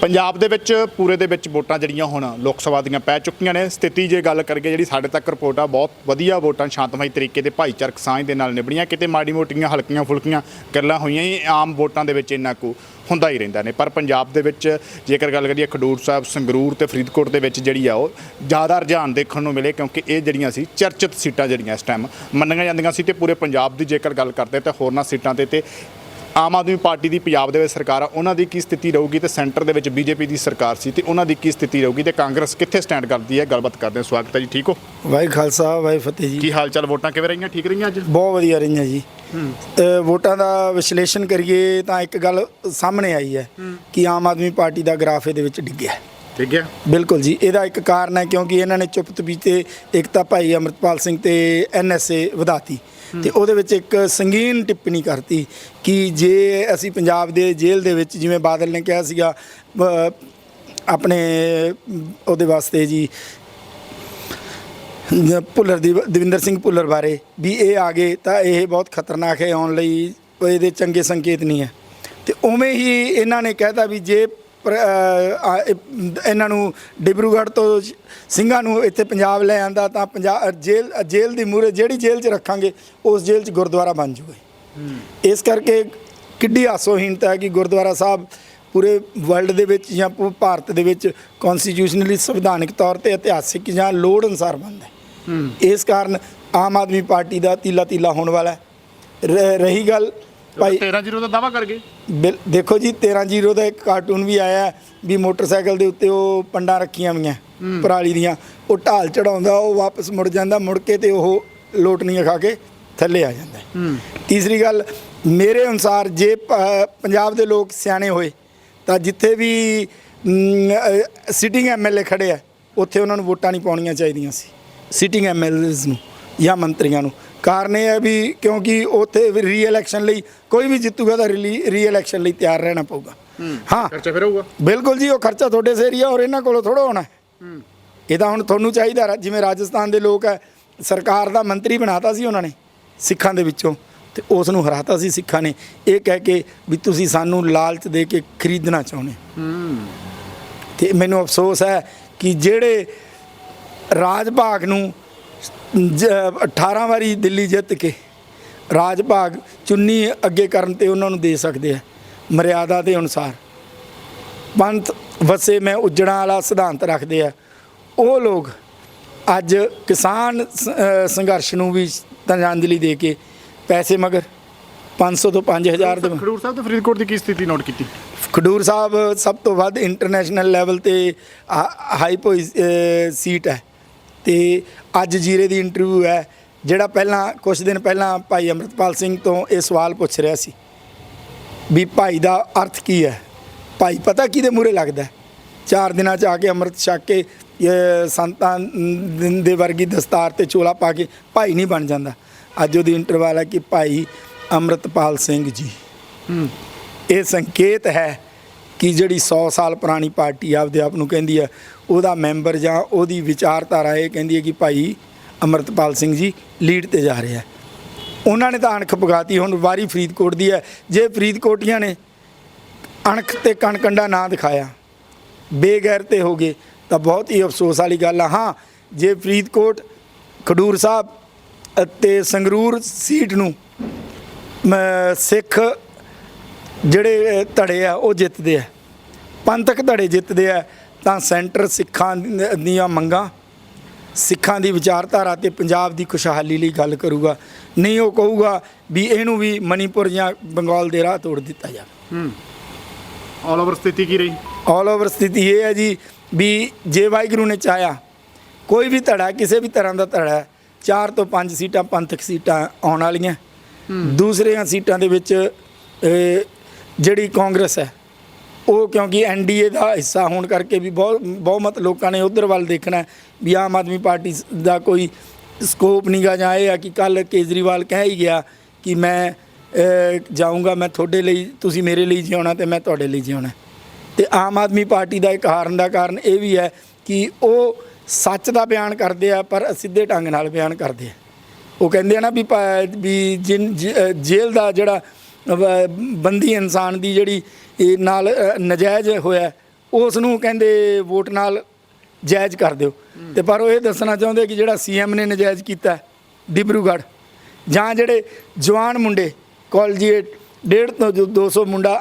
ਪੰਜਾਬ ਦੇ ਵਿੱਚ ਪੂਰੇ ਦੇ ਵਿੱਚ ਵੋਟਾਂ ਜਿਹੜੀਆਂ ਹੁਣ ਲੋਕ ਸਭਾ ਦੀਆਂ ਪੈ ਚੁੱਕੀਆਂ ਨੇ। ਸਥਿਤੀ ਜੇ ਗੱਲ ਕਰੀਏ, ਜਿਹੜੀ ਸਾਡੇ ਤੱਕ ਰਿਪੋਰਟ ਆ, ਬਹੁਤ ਵਧੀਆ ਵੋਟਾਂ ਸ਼ਾਂਤਮਈ ਤਰੀਕੇ ਤੇ ਭਾਈਚਾਰਕ ਸਾਂਝ ਦੇ ਨਾਲ ਨਿਬੜੀਆਂ ਕਿਤੇ ਮਾੜੀ ਮੋਟੀਆਂ, ਹਲਕੀਆਂ ਫੁਲਕੀਆਂ ਗੱਲਾਂ ਹੋਈਆਂ ਹੀ ਆਮ ਵੋਟਾਂ ਦੇ ਵਿੱਚ ਇੰਨਾ ਕੁ ਹੁੰਦਾ ਹੀ ਰਹਿੰਦਾ ਨੇ। ਪਰ ਪੰਜਾਬ ਦੇ ਵਿੱਚ ਜੇਕਰ ਗੱਲ ਕਰੀਏ, ਖਡੂਰ ਸਾਹਿਬ, ਸੰਗਰੂਰ ਤੇ ਫਰੀਦਕੋਟ ਦੇ ਵਿੱਚ ਜਿਹੜੀ ਆ, ਉਹ ਜ਼ਿਆਦਾ ਰੁਝਾਨ ਦੇਖਣ ਨੂੰ ਮਿਲੇ ਕਿਉਂਕਿ ਇਹ ਜਿਹੜੀਆਂ ਸੀ, ਚਰਚਿਤ ਸੀਟਾਂ ਜਿਹੜੀਆਂ ਇਸ ਟਾਈਮ ਮੰਨੀਆਂ ਜਾਂਦੀਆਂ ਸੀ ਤੇ ਪੂਰੇ ਪੰਜਾਬ ਦੀ ਜੇਕਰ ਗੱਲ ਕਰਦੇ ਤਾਂ ਹੋਰਨਾਂ ਸੀਟਾਂ ਤੇ ਤੇ ਆਮ ਆਦਮੀ ਪਾਰਟੀ ਦੀ ਪੰਜਾਬ ਦੇ ਵਿੱਚ ਸਰਕਾਰ ਆ ਉਹਨਾਂ ਦੀ ਕੀ ਸਥਿਤੀ ਰਹੂਗੀ ਤੇ ਸੈਂਟਰ ਦੇ ਵਿੱਚ ਬੀਜੇਪੀ ਦੀ ਸਰਕਾਰ ਸੀ ਤੇ ਉਹਨਾਂ ਦੀ ਕੀ ਸਥਿਤੀ ਰਹੂਗੀ ਤੇ ਕਾਂਗਰਸ ਕਿੱਥੇ ਸਟੈਂਡ ਕਰਦੀ ਹੈ? ਗੱਲਬਾਤ ਕਰਦੇ ਹਾਂ। ਸਵਾਗਤ ਹੈ ਜੀ ਠੀਕ ਹੋ? ਵਾਹਿ ਖਾਲਸਾ ਵਾਹਿ ਫਤਿਹ ਜੀ। ਕੀ ਹਾਲ ਚਾਲ? ਵੋਟਾਂ ਕਿਵੇਂ ਰਹੀਆਂ? ਠੀਕ ਰਹੀਆਂ ਅੱਜ? ਬਹੁਤ ਵਧੀਆ ਰਹੀਆਂ ਜੀ। ਵੋਟਾਂ ਦਾ ਵਿਸ਼ਲੇਸ਼ਣ ਕਰੀਏ ਤਾਂ ਇੱਕ ਗੱਲ ਸਾਹਮਣੇ ਆਈ ਹੈ ਕਿ ਆਮ ਆਦਮੀ ਪਾਰਟੀ ਦਾ ਗ੍ਰਾਫ ਇਹਦੇ ਵਿੱਚ ਡਿੱਗਿਆ। ਠੀਕ ਹੈ ਬਿਲਕੁਲ ਜੀ। ਇਹਦਾ ਇੱਕ ਕਾਰਨ ਹੈ ਕਿਉਂਕਿ ਇਹਨਾਂ ਨੇ ਚੁੱਪ ਤਬੀਤੇ ਇੱਕ ਤਾਂ ਭਾਈ ਅਮਰਤਪਾਲ ਸਿੰਘ ਤੇ ਐਨਐਸਏ ਵਧਾਤੀ। ਤੇ ਉਹਦੇ ਵਿੱਚ ਇੱਕ ਸੰਗੀਨ ਟਿੱਪਣੀ ਕਰਤੀ ਕਿ ਜੇ ਅਸੀਂ ਪੰਜਾਬ ਦੇ ਜੇਲ੍ਹ ਦੇ ਵਿੱਚ ਜਿਵੇਂ ਬਾਦਲ ਨੇ ਕਿਹਾ ਸੀਗਾ ਆਪਣੇ ਉਹਦੇ ਵਾਸਤੇ ਜੀ ਭੁੱਲਰ ਦੀ, ਦਵਿੰਦਰ ਸਿੰਘ ਭੁੱਲਰ ਬਾਰੇ ਵੀ ਇਹ ਆ ਗਏ ਤਾਂ ਇਹ ਬਹੁਤ ਖਤਰਨਾਕ ਹੈ ਆਉਣ ਲਈ, ਇਹਦੇ ਚੰਗੇ ਸੰਕੇਤ ਨਹੀਂ ਹੈ। ਤੇ ਉਵੇਂ ਹੀ ਇਹਨਾਂ ਨੇ ਕਹਿਤਾ ਵੀ ਜੇ ਪ੍ਰ- ਅਹ, ਆ, ਇਹ- ਇਹਨਾਂ ਨੂੰ ਡਿਬਰੂਗੜ੍ਹ ਤੋਂ ਸਿੰਘਾਂ ਨੂੰ ਇੱਥੇ ਪੰਜਾਬ ਲੈ ਆਂਦਾ ਤਾਂ ਪੰਜਾਬ ਜੇਲ੍ਹ ਜੇਲ੍ਹ ਦੀ ਮੂਰੇ ਜਿਹੜੀ ਜੇਲ੍ਹ 'ਚ ਰੱਖਾਂਗੇ ਉਸ ਜੇਲ੍ਹ 'ਚ ਗੁਰਦੁਆਰਾ ਬਣ ਜੂਗਾ ਇਸ ਕਰਕੇ ਕਿੱਡੀ ਹਾਸੋਹੀਣਤਾ ਹੈ ਕਿ ਗੁਰਦੁਆਰਾ ਸਾਹਿਬ ਪੂਰੇ ਵਰਲਡ ਦੇ ਵਿੱਚ ਜਾਂ ਪੂ- ਭਾਰਤ ਦੇ ਵਿੱਚ ਕਨਸਟੀਟਿਊਸ਼ਨਲੀ ਸੰਵਿਧਾਨਿਕ ਤੌਰ ਤੇ ਇਤਿਹਾਸਿਕ ਜਾਂ ਲੋੜ ਅਨੁਸਾਰ ਬਣਦਾ ਹੈ। ਇਸ ਕਾਰਨ ਆਮ ਆਦਮੀ ਪਾਰਟੀ ਦਾ ਤੀਲਾ ਤੀਲਾ ਹੋਣ ਵਾਲਾ ਹੈ। ਰ- ਰਹੀ ਗੱਲ ਭਾਈ 13 ਜ਼ੀਰੋ ਦਾ ਦਾਵਾ ਕਰ ਗਏ। ਬਿਲ- ਦੇਖੋ ਜੀ 13 ਜ਼ੀਰੋ ਦਾ ਇੱਕ ਕਾਰਟੂਨ ਵੀ ਆਇਆ ਹੈ ਵੀ ਮੋਟਰਸਾਈਕਲ ਦੇ ਉੱਤੇ ਉਹ ਪੰਡਾਂ ਰੱਖੀਆਂ ਹੋਈਆਂ ਪਰਾਲੀ ਦੀਆਂ। ਉਹ ਢਾਲ ਚੜਾਉਂਦਾ ਉਹ ਵਾਪਸ ਮੁੜ ਜਾਂਦਾ ਮੁੜ ਕੇ ਤੇ ਉਹ ਲੋਟਣੀਆਂ ਖਾ ਕੇ ਥੱਲੇ ਆ ਜਾਂਦਾ ਹੈ। ਤੀਸਰੀ ਗੱਲ ਮੇਰੇ ਅਨੁਸਾਰ ਜੇ ਪ- ਪੰਜਾਬ ਦੇ ਲੋਕ ਸਿਆਣੇ ਹੋਏ ਤਾਂ ਜਿੱਥੇ ਵੀ ਸਿਟਿੰਗ ਐਮਐਲਏ ਖੜੇ ਆ ਉੱਥੇ ਉਹਨਾਂ ਨੂੰ ਵੋਟਾਂ ਨਹੀਂ ਪਾਉਣੀਆਂ ਚਾਹੀਦੀਆਂ ਸੀ। ਸਿਟਿੰਗ ਐਮਐਲਏਜ਼ ਨੂੰ ਜਾਂ ਮੰਤਰੀਆਂ ਨੂੰ। ਕਾਰਨ ਇਹ ਹੈ ਵੀ ਕਿਉਂਕਿ ਉੱਥੇ ਰੀ ਇਲੈਕਸ਼ਨ ਲਈ ਕੋਈ ਵੀ ਜਿੱਤੂਗਾ ਤਾਂ ਰੀ ਇਲੈਕਸ਼ਨ ਲਈ ਤਿਆਰ ਰਹਿਣਾ ਪਊਗਾ। ਹਾਂ। ਖਰਚਾ ਫਿਰ ਹੋਊਗਾ? ਬਿਲਕੁਲ ਜੀ ਉਹ ਖਰਚਾ ਤੁਹਾਡੇ ਸੇ ਏਰੀਆ ਔਰ ਇਹਨਾਂ ਕੋਲੋਂ ਥੋੜਾ ਹੋਣਾ। ਹੈ। ਇਹ ਤਾਂ ਹੁਣ ਤੁਹਾਨੂੰ ਚਾਹੀਦਾ ਜਿਵੇਂ ਰਾਜਸਥਾਨ ਦੇ ਲੋਕ ਹੈ ਸਰਕਾਰ ਦਾ ਮੰਤਰੀ ਬਣਾਤਾ ਸੀ ਉਹਨਾਂ ਨੇ ਸਿੱਖਾਂ ਦੇ ਵਿੱਚੋਂ ਤੇ ਉਸ ਨੂੰ ਹਰਾਤਾ ਸੀ ਸਿੱਖਾਂ ਨੇ। ਇਹ ਕਹਿ ਕੇ ਵੀ ਤੁਸੀਂ ਸਾਨੂੰ ਲਾਲਚ ਦੇ ਕੇ ਖਰੀਦਣਾ ਚਾਹੁੰਦੇ ਤੇ ਮੈਨੂੰ ਅਫਸੋਸ ਹੈ ਕਿ ਜਿਹੜੇ ਰਾਜ ਭਾਗ ਨੂੰ 18 ਵਾਰੀ ਦਿੱਲੀ ਜਿੱਤ ਕੇ ਰਾਜ ਭਾਗ ਚੁੰਨੀ ਅੱਗੇ ਕਰਨ ਤੇ ਉਹਨਾਂ ਨੂੰ ਦੇ ਸਕਦੇ ਆ ਮਰਿਆਦਾ ਦੇ ਅਨੁਸਾਰ। ਪੰਥ ਵਸੇ ਮੈਂ ਉੱਜੜਾਂ ਵਾਲਾ ਸਿਧਾਂਤ ਰੱਖਦੇ ਆ। ਉਹ ਲੋਕ ਅੱਜ ਕਿਸਾਨ ਸੰਘਰਸ਼ ਨੂੰ ਵੀ ਸ਼ਰਧਾਂਜਲੀ ਦੇ ਕੇ ਪੈਸੇ ਮਗਰ 500 ਤੋਂ 5000 ਦੇ ਖਡੂਰ ਸਾਹਿਬ ਤੇ ਫਰੀਦਕੋਟ ਦੀ ਕੀ ਸਥਿਤੀ ਨੋਟ ਕੀਤੀ? ਖਡੂਰ ਸਾਹਿਬ ਸਭ ਤੋਂ ਵੱਧ ਇੰਟਰਨੈਸ਼ਨਲ ਲੈਵਲ ਤੇ ਹਾਈ ਸੀਟ ਹੈ। ਤੇ ਅੱਜ ਜੀਰੇ ਦੀ ਇੰਟਰਵਿਊ ਹੈ ਜਿਹੜਾ ਪਹਿਲਾਂ ਕੁਝ ਦਿਨ ਪਹਿਲਾਂ ਭਾਈ ਅਮਰਤਪਾਲ ਸਿੰਘ ਤੋਂ ਇਹ ਸਵਾਲ ਪੁੱਛ ਰਿਹਾ ਸੀ ਵੀ ਭਾਈ ਦਾ ਅਰਥ ਕੀ ਹੈ? ਭਾਈ ਪਤਾ ਕਿਹਦੇ ਮੂਰੇ ਲੱਗਦਾ? ਚਾਰ ਦਿਨਾਂ ਚ ਆ ਕੇ ਅੰਮ੍ਰਿਤ ਛਕ ਕੇ ਸੰਤਾਂ ਦੇ ਵਰਗੀ ਦਸਤਾਰ ਤੇ ਚੋਲਾ ਪਾ ਕੇ ਭਾਈ ਨਹੀਂ ਬਣ ਜਾਂਦਾ। ਅੱਜ ਉਹਦੀ ਇੰਟਰਵਿਊ ਹੈ ਕਿ ਭਾਈ ਅੰਮ੍ਰਿਤਪਾਲ ਸਿੰਘ ਜੀ। ਇਹ ਸੰਕੇਤ ਹੈ ਕਿ ਜਿਹੜੀ 100 ਸਾਲ ਪੁਰਾਣੀ ਪਾਰਟੀ ਆਪਦੇ ਆਪ ਨੂੰ ਕਹਿੰਦੀ ਹੈ, ਉਹਦਾ ਮੈਂਬਰ ਜਾਂ ਉਹਦੀ ਵਿਚਾਰਧਾਰਾ ਇਹ ਕਹਿੰਦੀ ਹੈ ਕਿ ਭਾਈ ਅਮਰਤਪਾਲ ਸਿੰਘ ਜੀ ਲੀਡ ਤੇ ਜਾ ਰਿਹਾ ਉਹਨਾਂ ਨੇ ਤਾਂ ਅਣਖ ਪਗਾਤੀ ਹੁਣ ਵਾਰੀ ਫਰੀਦਕੋਟ ਦੀ ਹੈ। ਜੇ ਫਰੀਦਕੋਟੀਆਂ ਨੇ ਅਣਖ ਤੇ ਕਣਕੰਡਾ ਨਾ ਦਿਖਾਇਆ, ਬੇਗੈਰ ਤੇ ਹੋ ਗਏ, ਤਾਂ ਬਹੁਤ ਹੀ ਅਫਸੋਸ ਵਾਲੀ ਗੱਲ ਆ। ਹਾਂ, ਜੇ ਫਰੀਦਕੋਟ ਖਡੂਰ ਸਾਹਿਬ ਅਤੇ ਸੰਗਰੂਰ ਸੀਟ ਨੂੰ ਸਿੱਖ ਜਿਹੜੇ ਧੜੇ ਆ ਉਹ ਜਿੱਤਦੇ ਆ। ਪੰਥਕ ਧੜੇ ਜਿੱਤਦੇ ਆ ਤਾਂ ਸੈਂਟਰ ਸਿੱਖਾਂ ਦੀਆਂ ਮੰਗਾਂ ਸਿੱਖਾਂ ਦੀ ਵਿਚਾਰਧਾਰਾ ਤੇ ਪੰਜਾਬ ਦੀ ਖੁਸ਼ਹਾਲੀ ਲਈ ਗੱਲ ਕਰੂਗਾ। ਨਹੀਂ ਉਹ ਕਹੂਗਾ ਵੀ ਇਹਨੂੰ ਵੀ ਮਣੀਪੁਰ ਜਾਂ ਬੰਗਾਲ ਦੇ ਰਾਹ ਤੋੜ ਦਿੱਤਾ ਜਾਵੇ। ਹੂੰ। ਆਲ ਓਵਰ ਸਥਿਤੀ ਕੀ ਰਹੀ? ਆਲ ਓਵਰ ਸਥਿਤੀ ਇਹ ਹੈ ਜੀ ਵੀ ਜੇ ਵਾਹਿਗੁਰੂ ਨੇ ਚਾਹਿਆ ਕੋਈ ਵੀ ਧੜਾ ਕਿਸੇ ਵੀ ਤਰ੍ਹਾਂ ਦਾ ਧੜਾ ਚਾਰ ਤੋਂ ਪੰਜ ਸੀਟਾਂ ਪੰਥਕ ਸੀਟਾਂ ਆਉਣ ਵਾਲੀਆਂ। ਦੂਸਰੀਆਂ ਸੀਟਾਂ ਦੇ ਵਿੱਚ ਜਿਹੜੀ ਕਾਂਗਰਸ ਹੈ, ਉਹ ਕਿਉਂਕਿ ਐਨਡੀਏ ਦਾ ਹਿੱਸਾ ਹੋਣ ਕਰਕੇ ਵੀ ਬਹੁਤ, ਬਹੁਮਤ ਲੋਕਾਂ ਨੇ ਉਧਰ ਵੱਲ ਦੇਖਣਾ ਵੀ ਆਮ ਆਦਮੀ ਪਾਰਟੀ ਦਾ ਕੋਈ ਸਕੋਪ ਨਹੀਂਗਾ ਜਾਂ ਇਹ ਆ ਕਿ ਕੱਲ ਕੇਜਰੀਵਾਲ ਕਹਿ ਹੀ ਗਿਆ ਕਿ ਮੈਂ ਜਾਊਂਗਾ, ਮੈਂ ਤੁਹਾਡੇ ਲਈ, ਤੁਸੀਂ ਮੇਰੇ ਲਈ ਜਿਉਣਾ ਤੇ ਮੈਂ ਤੁਹਾਡੇ ਲਈ ਜਿਉਣਾ ਤੇ ਆਮ ਆਦਮੀ ਪਾਰਟੀ ਦਾ ਇੱਕ ਹਾਰਨ ਦਾ ਕਾਰਨ ਇਹ ਵੀ ਹੈ ਕਿ ਉਹ ਸੱਚ ਦਾ ਬਿਆਨ ਕਰਦੇ ਆ, ਪਰ ਸਿੱਧੇ ਢੰਗ ਨਾਲ ਬਿਆਨ ਕਰਦੇ ਆ। ਉਹ ਕਹਿੰਦੇ ਆ ਨਾ ਵੀ ਵੀ ਜਿਨ ਜੇਲ੍ਹ ਦਾ ਜਿਹੜਾ ਬੰਦੀ ਇਨਸਾਨ ਦੀ ਜਿਹੜੀ ਨਾਲ ਨਜਾਇਜ਼ ਹੋਇਆ ਉਸ ਨੂੰ ਕਹਿੰਦੇ ਵੋਟ ਨਾਲ ਜਾਇਜ਼ ਕਰ ਦਿਓ। ਤੇ ਪਰ ਉਹ ਇਹ ਦੱਸਣਾ ਚਾਹੁੰਦੇ ਕਿ ਜਿਹੜਾ ਸੀਐਮ ਨੇ ਨਜਾਇਜ਼ ਕੀਤਾ ਹੈ, ਡਿਬਰੂਗੜ੍ਹ ਜਾਂ ਜਿਹੜੇ ਜਵਾਨ ਮੁੰਡੇ ਕਾਲਜੀਏਟ ਡੇਢ ਤੋਂ ਜੋ 200 ਮੁੰਡਾ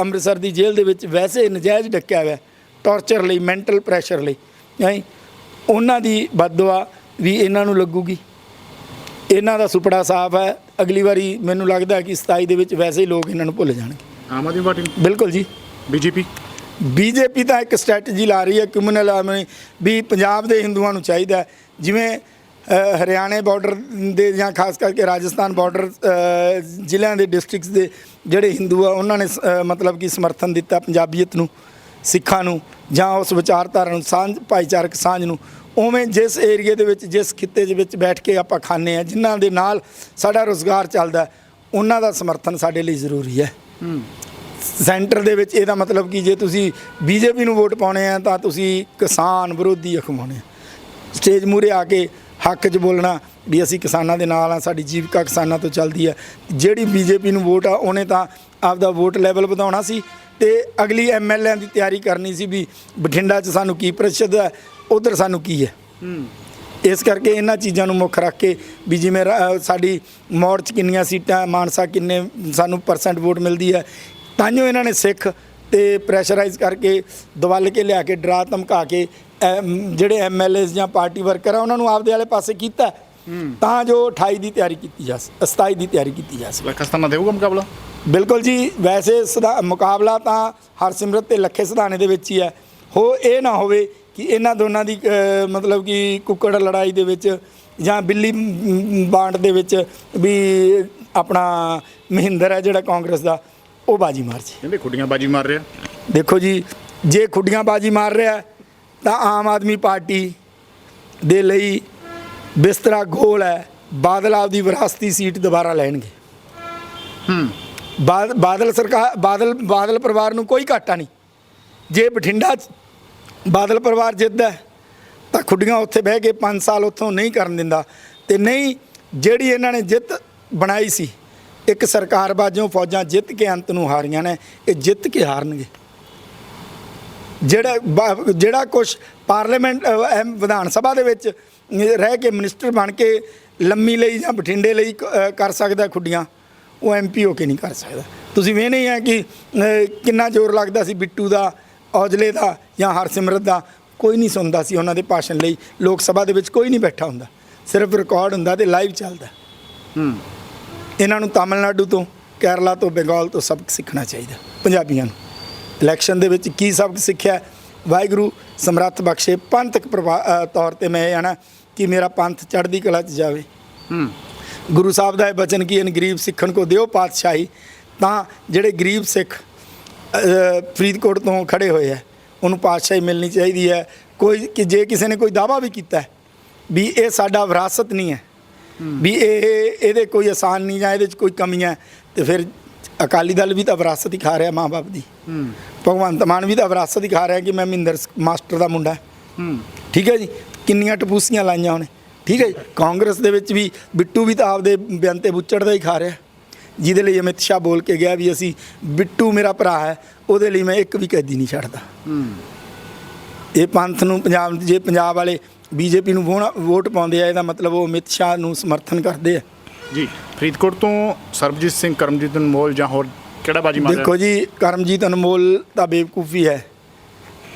ਅੰਮ੍ਰਿਤਸਰ ਦੀ ਜੇਲ੍ਹ ਦੇ ਵਿੱਚ ਵੈਸੇ ਨਜਾਇਜ਼ ਡੱਕਿਆ ਹੋਇਆ ਟਾਰਚਰ ਲਈ ਮੈਂਟਲ ਪ੍ਰੈਸ਼ਰ ਲਈ ਨਹੀਂ ਉਹਨਾਂ ਦੀ ਬਦਦੁਆ ਵੀ ਇਹਨਾਂ ਨੂੰ ਲੱਗੂਗੀ। ਇਹਨਾਂ ਦਾ ਸੁਪੜਾ ਸਾਫ਼ ਹੈ ਅਗਲੀ ਵਾਰੀ ਮੈਨੂੰ ਲੱਗਦਾ ਕਿ 27 ਦੇ ਵਿੱਚ ਵੈਸੇ ਹੀ ਲੋਕ ਇਹਨਾਂ ਨੂੰ ਭੁੱਲ ਜਾਣਗੇ। ਆਮ ਆਦਮੀ ਪਾਰਟੀ ਬਿਲਕੁਲ ਜੀ। ਬੀਜੇਪੀ? ਬੀਜੇਪੀ ਤਾਂ ਇੱਕ ਸਟ੍ਰੈਟਜੀ ਲਾ ਰਹੀ ਹੈ ਕਮਿਊਨਲ ਆਰਮੀ ਵੀ ਪੰਜਾਬ ਦੇ ਹਿੰਦੂਆਂ ਨੂੰ ਚਾਹੀਦਾ ਹੈ। ਜਿਵੇਂ ਅ, ਹਰਿਆਣੇ ਬਾਰਡਰ ਦੇ ਜਾਂ ਖਾਸ ਕਰਕੇ ਰਾਜਸਥਾਨ ਬਾਰਡਰ ਅ, ਜ਼ਿਲ੍ਹਿਆਂ ਦੇ ਡਿਸਟ੍ਰਿਕਟਸ ਦੇ ਜਿਹੜੇ ਹਿੰਦੂ ਆ ਉਹਨਾਂ ਨੇ ਸ- ਅ, ਮਤਲਬ ਕਿ ਸਮਰਥਨ ਦਿੱਤਾ ਪੰਜਾਬੀਅਤ ਨੂੰ ਸਿੱਖਾਂ ਨੂੰ ਜਾਂ ਉਸ ਵਿਚਾਰਧਾਰਾ ਨੂੰ ਸਾਂਝ ਭਾਈਚਾਰਕ ਸਾਂਝ ਨੂੰ। ਉਵੇਂ ਜਿਸ ਏਰੀਏ ਦੇ ਵਿੱਚ ਜਿਸ ਖਿੱਤੇ ਦੇ ਵਿੱਚ ਬੈਠ ਕੇ ਆਪਾਂ ਖਾਂਦੇ ਆ ਜਿਨ੍ਹਾਂ ਦੇ ਨਾਲ ਸਾਡਾ ਰੋਜ਼ਗਾਰ ਚੱਲਦਾ ਉਹਨਾਂ ਦਾ ਸਮਰਥਨ ਸਾਡੇ ਲਈ ਜ਼ਰੂਰੀ ਹੈ। ਸੈਂਟਰ ਦੇ ਵਿੱਚ ਇਹਦਾ ਮਤਲਬ ਕਿ ਜੇ ਤੁਸੀਂ ਬੀਜੇਪੀ ਨੂੰ ਵੋਟ ਪਾਉਣੇ ਆ ਤਾਂ ਤੁਸੀਂ ਕਿਸਾਨ ਵਿਰੋਧੀ ਅਖਵਾਉਣੇ ਸਟੇਜ ਮੂਰੇ ਆ ਕੇ ਹੱਕ 'ਚ ਬੋਲਣਾ ਵੀ ਅਸੀਂ ਕਿਸਾਨਾਂ ਦੇ ਨਾਲ ਆ ਸਾਡੀ ਜੀਵਿਕਾ ਕਿਸਾਨਾਂ ਤੋਂ ਚੱਲਦੀ ਹੈ। ਜਿਹੜੀ ਬੀਜੇਪੀ ਨੂੰ ਵੋਟ ਆ ਉਹਨੇ ਤਾਂ ਆਪਦਾ ਵੋਟ ਲੈਵਲ ਵਧਾਉਣਾ ਸੀ ਤੇ ਅਗਲੀ ਐਮਐਲਏ ਦੀ ਤਿਆਰੀ ਕਰਨੀ ਸੀ ਵੀ ਬਠਿੰਡਾ 'ਚ ਸਾਨੂੰ ਕੀ ਪ੍ਰਤੀਸ਼ਤ ਹੈ ਉਧਰ ਸਾਨੂੰ ਕੀ ਹੈ? ਇਸ ਕਰਕੇ ਇਹਨਾਂ ਚੀਜ਼ਾਂ ਨੂੰ ਮੁੱਖ ਰੱਖ ਕੇ ਵੀ ਜਿਵੇਂ ਸਾਡੀ ਮੌੜ 'ਚ ਕਿੰਨੀਆਂ ਸੀਟਾਂ ਮਾਨਸਾ ਕਿੰਨੇ ਸਾਨੂੰ ਪਰਸੈਂਟ ਵੋਟ ਮਿਲਦੀ ਹੈ ਤਾਂਿਓ ਇਹਨਾਂ ਨੇ ਸਿੱਖ ਤੇ ਪ੍ਰੈਸ਼ਰਾਈਜ਼ ਕਰਕੇ ਦਵਲ ਕੇ ਲਿਆ ਕੇ ਡਰਾ ਧਮਕਾ ਕੇ ਐਮ, ਜਿਹੜੇ ਐਮਐਲਏਸ ਜਾਂ ਪਾਰਟੀ ਵਰਕਰ ਆ ਉਹਨਾਂ ਨੂੰ ਆਪਦੇ ਵਾਲੇ ਪਾਸੇ ਕੀਤਾ। ਤਾਂ ਜੋ 28 ਦੀ ਤਿਆਰੀ ਕੀਤੀ ਜਾ ਸ 27 ਦੀ ਤਿਆਰੀ ਕੀਤੀ ਜਾ ਸਕੇ। ਲੱਖਸਤਾਨਾ ਦੇਊਗਾ ਮੁਕਾਬਲਾ? ਬਿਲਕੁਲ ਜੀ ਵੈਸੇ ਸਦਾ ਮੁਕਾਬਲਾ ਤਾਂ ਹਰਸਿਮਰਤ ਤੇ ਲੱਖੇ ਸਿਧਾਣੇ ਦੇ ਵਿੱਚ ਹੀ ਹੈ। ਹੋ ਇਹ ਨਾ ਹੋਵੇ ਕਿ ਇਹਨਾਂ ਦੋਨਾਂ ਦੀ ਅ, ਮਤਲਬ ਕਿ ਕੁੱਕੜ ਲੜਾਈ ਦੇ ਵਿੱਚ ਜਾਂ ਬਿੱਲੀ ਮ, ਬਾਂਟ ਦੇ ਵਿੱਚ ਵੀ ਆਪਣਾ ਮਹਿੰਦਰ ਹੈ ਜਿਹੜਾ ਕਾਂਗਰਸ ਦਾ ਉਹ ਬਾਜੀ ਮਾਰ ਜੇ ਕਹਿੰਦੇ ਖੁੱਡੀਆਂ ਬਾਜੀ ਮਾਰ ਰਿਹਾ? ਦੇਖੋ ਜੀ ਜੇ ਖੁੱਡੀਆਂ ਬਾਜੀ ਮਾਰ ਰਿਹਾ ਤਾਂ ਆਮ ਆਦਮੀ ਪਾਰਟੀ ਦੇ ਲਈ ਬਿਸਤਰਾ ਗੋਲ ਹੈ ਬਾਦਲ ਆਪਦੀ ਵਿਰਾਸਤੀ ਸੀਟ ਦੁਬਾਰਾ ਲੈਣਗੇ। ਹੂੰ। ਬਾਦ- ਬਾਦਲ ਸਰਕਾਰ ਬਾਦਲ ਬਾਦਲ ਪਰਿਵਾਰ ਨੂੰ ਕੋਈ ਘਾਟਾ ਨਹੀਂ। ਜੇ ਬਠਿੰਡਾ 'ਚ ਬਾਦਲ ਪਰਿਵਾਰ ਜਿੱਤਦਾ ਤਾਂ ਖੁੱਡੀਆਂ ਉੱਥੇ ਬਹਿ ਕੇ 5 ਸਾਲ ਉੱਥੋਂ ਨਹੀਂ ਕਰਨ ਦਿੰਦਾ। ਤੇ ਨਹੀਂ, ਜਿਹੜੀ ਇਹਨਾਂ ਨੇ ਜਿੱਤ ਬਣਾਈ ਸੀ, ਇੱਕ ਸਰਕਾਰ ਬਾਜੋਂ ਫੌਜਾਂ ਜਿੱਤ ਕੇ ਅੰਤ ਨੂੰ ਹਾਰੀਆਂ ਨੇ, ਇਹ ਜਿੱਤ ਕੇ ਹਾਰਨਗੇ। ਜਿਹੜਾ ਜਿਹੜਾ ਕੁਝ ਪਾਰਲੀਮੈਂਟ ਐਮ ਵਿਧਾਨ ਸਭਾ ਦੇ ਵਿੱਚ ਰਹਿ ਕੇ ਮਿਨਿਸਟਰ ਬਣ ਕੇ ਲੰਮੀ ਲਈ ਜਾਂ ਬਠਿੰਡੇ ਲਈ ਕ- ਕਰ ਸਕਦਾ ਖੁੱਡੀਆਂ, ਉਹ ਐਮਪੀ ਹੋ ਕੇ ਨਹੀਂ ਕਰ ਸਕਦਾ। ਤੁਸੀਂ ਵੇਖਦੇ ਹੀ ਆ ਕਿ ਕਿੰਨਾ ਜ਼ੋਰ ਲੱਗਦਾ ਸੀ ਬਿੱਟੂ ਦਾ ਔਜਲੇ ਦਾ ਜਾਂ ਹਰਸਿਮਰਤ ਦਾ ਕੋਈ ਨਹੀਂ ਸੁਣਦਾ ਸੀ ਉਹਨਾਂ ਦੇ ਭਾਸ਼ਣ ਲਈ। ਲੋਕ ਸਭਾ ਦੇ ਵਿੱਚ ਕੋਈ ਨਹੀਂ ਬੈਠਾ ਹੁੰਦਾ। ਸਿਰਫ ਰਿਕਾਰਡ ਹੁੰਦਾ ਤੇ ਲਾਈਵ ਚੱਲਦਾ। ਹੂੰ। ਇਹਨਾਂ ਨੂੰ ਤਾਮਿਲਨਾਡੂ ਤੋਂ ਕੇਰਲਾ ਤੋਂ ਬੰਗਾਲ ਤੋਂ ਸਬਕ ਸਿੱਖਣਾ ਚਾਹੀਦਾ ਪੰਜਾਬੀਆਂ ਨੂੰ। ਇਲੈਕਸ਼ਨ ਦੇ ਵਿੱਚ ਕੀ ਸਬਕ ਸਿੱਖਿਆ? ਵਾਹਿਗੁਰੂ ਸਮਰੱਥ ਬਖਸ਼ੇ। ਪੰਥਕ ਤੌਰ ਤੇ ਮੈਂ ਆਣਾ ਕਿ ਮੇਰਾ ਪੰਥ ਚੜ੍ਹਦੀ ਕਲਾ 'ਚ ਜਾਵੇ। ਹੂੰ। ਗੁਰੂ ਸਾਹਿਬ ਦਾ ਇਹ ਬਚਨ ਕੀ ਹਨ ਗਰੀਬ ਸਿੱਖਣ ਕੋ ਦਿਓ ਪਾਤਸ਼ਾਹੀ। ਤਾਂ ਜਿਹੜੇ ਗਰੀਬ ਸਿੱਖ ਫਰੀਦਕੋਟ ਤੋਂ ਖੜੇ ਹੋਏ ਆ ਉਹਨੂੰ ਪਾਤਸ਼ਾਹੀ ਮਿਲਣੀ ਚਾਹੀਦੀ ਹੈ। ਕੋਈ ਕਿ ਜੇ ਕਿਸੇ ਨੇ ਕੋਈ ਦਾਵਾ ਵੀ ਕੀਤਾ ਵੀ ਇਹ ਸਾਡਾ ਵਿਰਾਸਤ ਨਹੀਂ ਹੈ ਵੀ ਇਹ ਇਹਦੇ ਕੋਈ ਆਸਾਨ ਨਹੀਂ ਜਾਂ ਇਹਦੇ 'ਚ ਕੋਈ ਕਮੀਆਂ ਹੈ, ਤੇ ਫਿਰ ਅਕਾਲੀ ਦਲ ਵੀ ਤਾਂ ਵਿਰਾਸਤ ਹੀ ਖਾ ਰਿਹਾ ਮਾਂ-ਬਾਪ ਦੀ। ਭਗਵੰਤ ਮਾਨ ਵੀ ਤਾਂ ਵਿਰਾਸਤ ਹੀ ਖਾ ਰਿਹਾ ਕਿ ਮੈਂ ਮਹਿੰਦਰ ਮਾਸਟਰ ਦਾ ਮੁੰਡਾ ਠੀਕ ਹੈ ਜੀ? ਕਿੰਨੀਆਂ ਟਪੂਸੀਆਂ ਲਾਈਆਂ ਉਹਨੇ। ਠੀਕ ਹੈ ਜੀ? ਕਾਂਗਰਸ ਦੇ ਵਿੱਚ ਵੀ ਬਿੱਟੂ ਵੀ ਤਾਂ ਆਪਦੇ ਬਿਆਨ ਤੇ ਬੁੱਚੜ ਦਾ ਹੀ ਖਾ ਰਿਹਾ। ਜਿਹਦੇ ਲਈ ਅਮਿਤ ਸ਼ਾਹ ਬੋਲ ਕੇ ਗਿਆ ਵੀ ਅਸੀਂ ਬਿੱਟੂ ਮੇਰਾ ਭਰਾ ਹੈ ਉਹਦੇ ਲਈ ਮੈਂ ਇੱਕ ਵੀ ਕੈਦੀ ਨਹੀਂ ਛੱਡਦਾ। ਹੂੰ। ਇਹ ਪੰਥ ਨੂੰ ਪੰਜਾਬ ਜੇ ਪੰਜਾਬ ਵਾਲੇ ਬੀਜੇਪੀ ਨੂੰ ਵੋਟ ਪਾਉਂਦੇ ਆ ਇਹਦਾ ਮਤਲਬ ਉਹ ਅਮਿਤ ਸ਼ਾਹ ਨੂੰ ਸਮਰਥਨ ਕਰਦੇ ਆ। ਜੀ ਫਰੀਦਕੋਟ ਤੋਂ ਸਰਬਜੀਤ ਸਿੰਘ ਕਰਮਜੀਤ ਅਨਮੋਲ ਜਾਂ ਹੋਰ ਕਿਹੜਾ ਬਾਜੀ ਮਾਰ ਰਿਹਾ ਦੇਖੋ ਜੀ ਕਰਮਜੀਤ ਅਨਮੋਲ ਤਾਂ ਬੇਵਕੂਫੀ ਹੈ।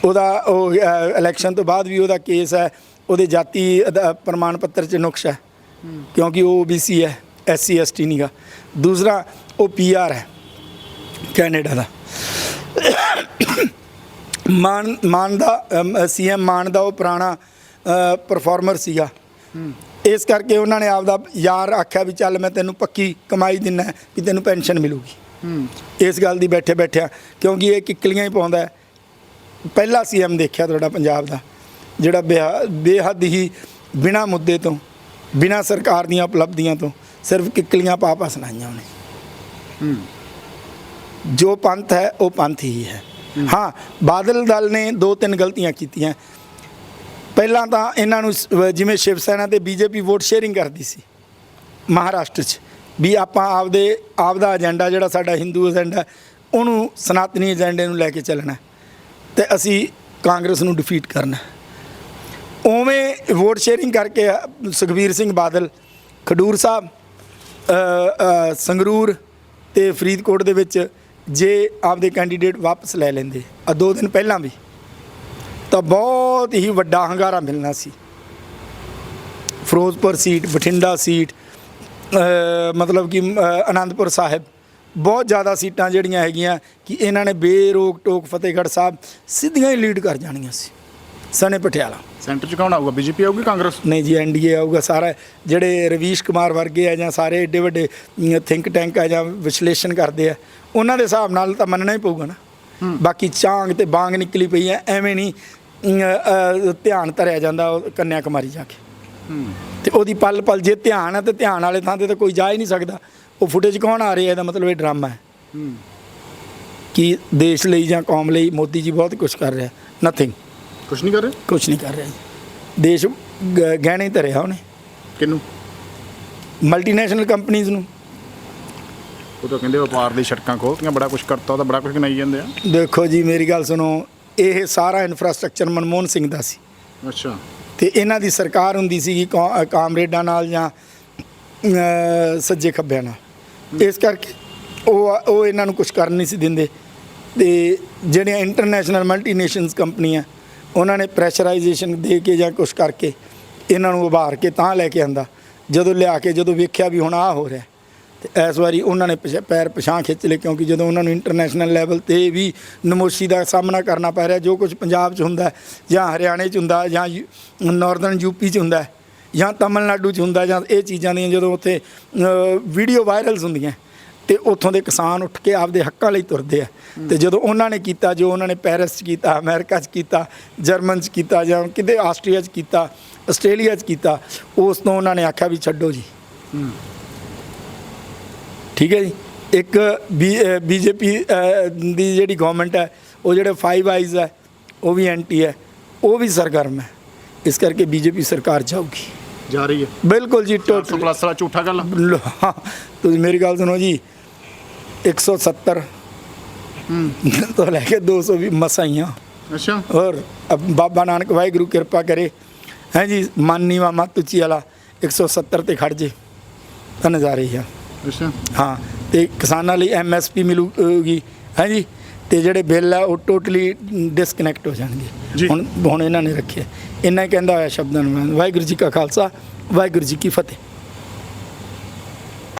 ਉਹਦਾ ਉਹ ਇਲੈਕਸ਼ਨ ਤੋਂ ਬਾਅਦ ਵੀ ਉਹਦਾ ਕੇਸ ਹੈ ਉਹਦੇ ਜਾਤੀ ਪ੍ਰਮਾਣ ਪੱਤਰ 'ਚ ਨੁਕਸ ਹੈ। ਕਿਉਂਕਿ ਉਹ ਓਬੀਸੀ ਹੈ। ਐਸਸੀ, ਐਸਟੀ ਨਹੀਂਗਾ ਦੂਸਰਾ, ਉਹ ਪੀਆਰ ਹੈ, ਕੈਨੇਡਾ ਦਾ। ਮਾਨ ਮਾਨ ਦਾ ਸੀਐਮ ਮਾਨ ਦਾ ਉਹ ਪੁਰਾਣਾ ਪਰਫਾਰਮਰ ਸੀਗਾ। ਇਸ ਕਰਕੇ ਉਹਨਾਂ ਨੇ ਆਪਦਾ ਯਾਰ ਆਖਿਆ ਵੀ ਚੱਲ ਮੈਂ ਤੈਨੂੰ ਪੱਕੀ ਕਮਾਈ ਦਿੰਨਾ ਵੀ ਤੈਨੂੰ ਪੈਨਸ਼ਨ ਮਿਲੂਗੀ। ਇਸ ਗੱਲ ਦੀ ਬੈਠੇ ਬੈਠਿਆ, ਕਿਉਂਕਿ ਇਹ ਕਿੱਕਲੀਆਂ ਹੀ ਪਾਉਂਦਾ ਹੈ। ਪਹਿਲਾ ਸੀਐਮ ਦੇਖਿਆ ਤੁਹਾਡਾ ਪੰਜਾਬ ਦਾ, ਜਿਹੜਾ ਬੇਹਾ- ਬੇਹੱਦ ਹੀ ਬਿਨਾ ਮੁੱਦੇ ਤੋਂ, ਬਿਨਾ ਸਰਕਾਰ ਦੀਆਂ ਉਪਲਬਧੀਆਂ ਤੋਂ ਸਿਰਫ ਕਿੱਕਲੀਆਂ ਪਾ ਪਾ ਸੁਣਾਈਆਂ ਉਹਨੇ। ਜੋ ਪੰਥ ਹੈ ਉਹ ਪੰਥ ਹੀ ਹੈ। ਹਾਂ। ਬਾਦਲ ਦਲ ਨੇ ਦੋ ਤਿੰਨ ਗਲਤੀਆਂ ਕੀਤੀਆਂ। ਪਹਿਲਾਂ ਤਾਂ ਇਹਨਾਂ ਨੂੰ ਜਿਵੇਂ ਸ਼ਿਵ ਸੈਨਾ ਤੇ ਬੀਜੇਪੀ ਵੋਟ ਸ਼ੇਅਰਿੰਗ ਕਰਦੀ ਸੀ ਮਹਾਰਾਸ਼ਟਰ 'ਚ ਵੀ ਆਪਾਂ ਆਪਦੇ ਆਪਦਾ ਏਜੰਡਾ ਜਿਹੜਾ ਸਾਡਾ ਹਿੰਦੂ ਏਜੰਡਾ ਉਹਨੂੰ ਸਨਾਤਨੀ ਏਜੰਡੇ ਨੂੰ ਲੈ ਕੇ ਚੱਲਣਾ। ਤੇ ਅਸੀਂ ਕਾਂਗਰਸ ਨੂੰ ਡਿਫੀਟ ਕਰਨਾ ਉਵੇਂ ਵੋਟ ਸ਼ੇਅਰਿੰਗ ਕਰਕੇ ਅ, ਸੁਖਬੀਰ ਸਿੰਘ ਬਾਦਲ ਖਡੂਰ ਸਾਹਿਬ ਸੰਗਰੂਰ ਤੇ ਫਰੀਦਕੋਟ ਦੇ ਵਿੱਚ ਜੇ ਆਪਦੇ ਕੈਂਡੀਡੇਟ ਵਾਪਸ ਲੈ ਲੈਂਦੇ ਆ ਦੋ ਦਿਨ ਪਹਿਲਾਂ ਵੀ ਤਾਂ ਬਹੁਤ ਹੀ ਵੱਡਾ ਹੰਗਾਰਾ ਮਿਲਣਾ ਸੀ। ਫਿਰੋਜ਼ਪੁਰ ਸੀਟ ਬਠਿੰਡਾ ਸੀਟ ਮਤਲਬ ਕਿ ਅ, ਆਨੰਦਪੁਰ ਸਾਹਿਬ ਬਹੁਤ ਜ਼ਿਆਦਾ ਸੀਟਾਂ ਜਿਹੜੀਆਂ ਹੈਗੀਆਂ ਕਿ ਇਹਨਾਂ ਨੇ ਬੇਰੋਕ ਟੋਕ ਫਤਿਹਗੜ੍ਹ ਸਾਹਿਬ ਸਿੱਧੀਆਂ ਹੀ ਲੀਡ ਕਰ ਜਾਣੀਆਂ ਸੀ। ਸਣੇ ਪਟਿਆਲਾ ਸੈਂਟਰ 'ਚ ਕੌਣ ਆਊਗਾ ਬੀਜੇਪੀ ਆਊਗੀ ਕਾਂਗਰਸ? ਨਹੀਂ ਜੀ ਐਨਡੀਏ ਆਊਗਾ ਸਾਰਾ ਜਿਹੜੇ ਰਵੀਸ਼ ਕੁਮਾਰ ਵਰਗੇ ਆ ਜਾਂ ਸਾਰੇ ਏਡੇ ਵੱਡੇ ਥਿੰਕ ਟੈਂਕ ਆ ਜਾਂ ਵਿਸ਼ਲੇਸ਼ਣ ਕਰਦੇ ਆ ਉਹਨਾਂ ਦੇ ਹਿਸਾਬ ਨਾਲ ਤਾਂ ਮੰਨਣਾ ਹੀ ਪਊਗਾ ਨਾ। ਬਾਕੀ ਚਾਂਗ ਤੇ ਬਾਂਗ ਨਿਕਲੀ ਪਈ ਆ ਐਵੇਂ ਨਹੀਂ ਧਿਆਨ ਧਰਿਆ ਜਾਂਦਾ ਕੰਨਿਆ ਕੁਮਾਰੀ ਜਾ ਕੇ। ਤੇ ਉਹਦੀ ਪਲ ਪਲ ਜੇ ਧਿਆਨ ਹੈ ਤੇ ਧਿਆਨ ਵਾਲੇ ਥਾਂ ਤੇ ਤਾਂ ਕੋਈ ਜਾ ਹੀ ਨਹੀਂ ਸਕਦਾ। ਉਹ ਫੁਟੇਜ ਕੌਣ ਆ ਰਹੀ ਹੈ ਇਹਦਾ ਮਤਲਬ ਇਹ ਡਰਾਮਾ ਹੈ। ਕਿ ਦੇਸ਼ ਲਈ ਜਾਂ ਕੌਮ ਲਈ ਮੋਦੀ ਜੀ ਬਹੁਤ ਕੁਝ ਕਰ ਰਿਹਾ ਨਥਿੰਗ ਕੁਛ ਨਹੀਂ ਕਰ ਰਹੇ? ਕੁਝ ਨਹੀਂ ਕਰ ਰਿਹਾ ਜੀ। ਦੇਸ਼ ਗ- ਗਹਿਣੇ ਧਰਿਆ ਉਹਨੇ। ਕਿਹਨੂੰ? ਮਲਟੀਨੈਸ਼ਨਲ ਕੰਪਨੀਆਂ ਨੂੰ। ਉਹ ਤਾਂ ਕਹਿੰਦੇ ਵਪਾਰ ਦੀ ਸੜਕਾਂ ਖੋਲਤੀਆਂ ਬੜਾ ਕੁਝ ਕਰਤਾ ਉਹ ਤਾਂ ਬੜਾ ਕੁਝ ਗਨਾਈ ਜਾਂਦੇ ਆ। ਦੇਖੋ ਜੀ ਮੇਰੀ ਗੱਲ ਸੁਣੋ ਇਹ ਸਾਰਾ ਇਨਫਰਾਸਟ੍ਰਕਚਰ ਮਨਮੋਹਨ ਸਿੰਘ ਦਾ ਸੀ। ਅੱਛਾ। ਤੇ ਇਹਨਾਂ ਦੀ ਸਰਕਾਰ ਹੁੰਦੀ ਸੀਗੀ ਕਾ- ਕਾਮਰੇਡਾਂ ਨਾਲ ਜਾਂ ਸੱਜੇ ਖੱਬਿਆਂ ਨਾਲ। ਇਸ ਕਰਕੇ ਉਹ ਉਹ ਇਹਨਾਂ ਨੂੰ ਕੁਝ ਕਰਨ ਨਹੀਂ ਸੀ ਦਿੰਦੇ। ਤੇ ਜਿਹੜੀਆਂ ਇੰਟਰਨੈਸ਼ਨਲ ਮਲਟੀਨੇਸ਼ਨਸ ਕੰਪਨੀਆਂ ਉਹਨਾਂ ਨੇ ਪ੍ਰੈਸ਼ਰਾਈਜੇਸ਼ਨ ਦੇ ਕੇ ਜਾਂ ਕੁਝ ਕਰਕੇ ਇਹਨਾਂ ਨੂੰ ਉਭਾਰ ਕੇ ਤਾਂ ਲੈ ਕੇ ਆਂਦਾ ਜਦੋਂ ਲਿਆ ਕੇ ਜਦੋਂ ਵੇਖਿਆ ਵੀ ਹੁਣ ਆਹ ਹੋ ਰਿਹਾ ਤੇ ਇਸ ਵਾਰੀ ਉਹਨਾਂ ਨੇ ਪਿਛ- ਪੈਰ ਪਛਾਂ ਖਿੱਚ ਲਏ ਕਿਉਂਕਿ ਜਦੋਂ ਉਹਨਾਂ ਨੂੰ ਇੰਟਰਨੈਸ਼ਨਲ ਲੈਵਲ ਤੇ ਵੀ ਨਮੋਸ਼ੀ ਦਾ ਸਾਹਮਣਾ ਕਰਨਾ ਪੈ ਰਿਹਾ ਜੋ ਕੁਝ ਪੰਜਾਬ 'ਚ ਹੁੰਦਾ ਜਾਂ ਹਰਿਆਣੇ 'ਚ ਹੁੰਦਾ ਹੈ, ਜਾਂ ਨਾਰਦਰਨ ਯੂਪੀ 'ਚ ਹੁੰਦਾ ਜਾਂ ਤਮਿਲਨਾਡੂ 'ਚ ਹੁੰਦਾ ਜਾਂ ਇਹ ਚੀਜ਼ਾਂ ਦੀਆਂ ਜਦੋਂ ਉੱਥੇ ਵੀਡੀਓ ਵਾਇਰਲਸ ਹੁੰਦੀਆਂ ਤੇ ਉੱਥੋਂ ਦੇ ਕਿਸਾਨ ਉੱਠ ਕੇ ਆਪਦੇ ਹੱਕਾਂ ਲਈ ਤੁਰਦੇ ਆ। ਤੇ ਜਦੋਂ ਉਹਨਾਂ ਨੇ ਕੀਤਾ ਜੋ ਉਹਨਾਂ ਨੇ ਪੈਰਿਸ 'ਚ ਕੀਤਾ ਅਮਰੀਕਾ 'ਚ ਕੀਤਾ ਜਰਮਨ 'ਚ ਕੀਤਾ ਜਾਂ ਕਿਤੇ ਆਸਟਰੀਆ 'ਚ ਕੀਤਾ ਆਸਟ੍ਰੇਲੀਆ 'ਚ ਕੀਤਾ ਉਸ ਤੋਂ ਉਹਨਾਂ ਨੇ ਆਖਿਆ ਵੀ ਛੱਡੋ ਜੀ। ਠੀਕ ਹੈ ਜੀ। ਇੱਕ ਬੀਜੇਪੀ ਦੀ ਜਿਹੜੀ ਗਵਰਨਮੈਂਟ ਹੈ ਉਹ ਜਿਹੜੇ ਫਾਈਵ ਆਈਜ਼ ਹੈ ਉਹ ਵੀ ਐਂਟੀ ਹੈ ਉਹ ਵੀ ਸਰਗਰਮ ਹੈ। ਇਸ ਕਰਕੇ ਬੀਜੇਪੀ ਸਰਕਾਰ ਜਾਊਗੀ। ਜਾ ਰਹੀ ਹੈ। ਬਿਲਕੁਲ ਜੀ 400 ਟੋਟਲ ਪਲੱਸ ਵਾਲਾ ਝੂਠਾ ਗੱਲ ਤੁਸੀਂ ਮੇਰੀ ਗੱਲ ਸੁਣੋ ਜੀ। 170 ਤੋਂ ਲੈ ਕੇ 200 ਵੀ ਮਸਾਈਆਂ। ਅੱਛਾ। ਔਰ ਅਬ ਬਾਬਾ ਨਾਨਕ ਵਾਹਿਗੁਰੂ ਕਿਰਪਾ ਕਰੇ। ਹੈ ਜੀ ਮਾਨੀ ਮਾਮਾ ਤੁਚੀ ਵਾਲਾ 170 ਤੇ ਖੜ ਜੇ। ਤਾਂ ਨਜ਼ਾਰੇ ਹੀ ਆ। ਅੱਛਾ। ਹਾਂ ਤੇ ਕਿਸਾਨਾਂ ਲਈ ਐਮਐਸਪੀ ਮਿਲੂਗੀ। ਹੈ ਜੀ ਤੇ ਜਿਹੜੇ ਬਿੱਲ ਆ ਉਹ ਟੋਟਲੀ ਡਿਸਕਨੈਕਟ ਹੋ। ਜਾਣਗੇ। ਹੁਣ ਹੁਣ ਇਹਨਾਂ ਨੇ ਰੱਖਿਆ ਇੰਨਾ ਹੀ ਕਹਿੰਦਾ ਹੋਇਆ ਸ਼ਬਦਾਂ ਨੂੰ ਮੈਂ। ਵਾਹਿਗੁਰੂ ਜੀ ਕਾ ਖਾਲਸਾ ਵਾਹਿਗੁਰੂ ਜੀ ਕੀ ਫਤਿਹ।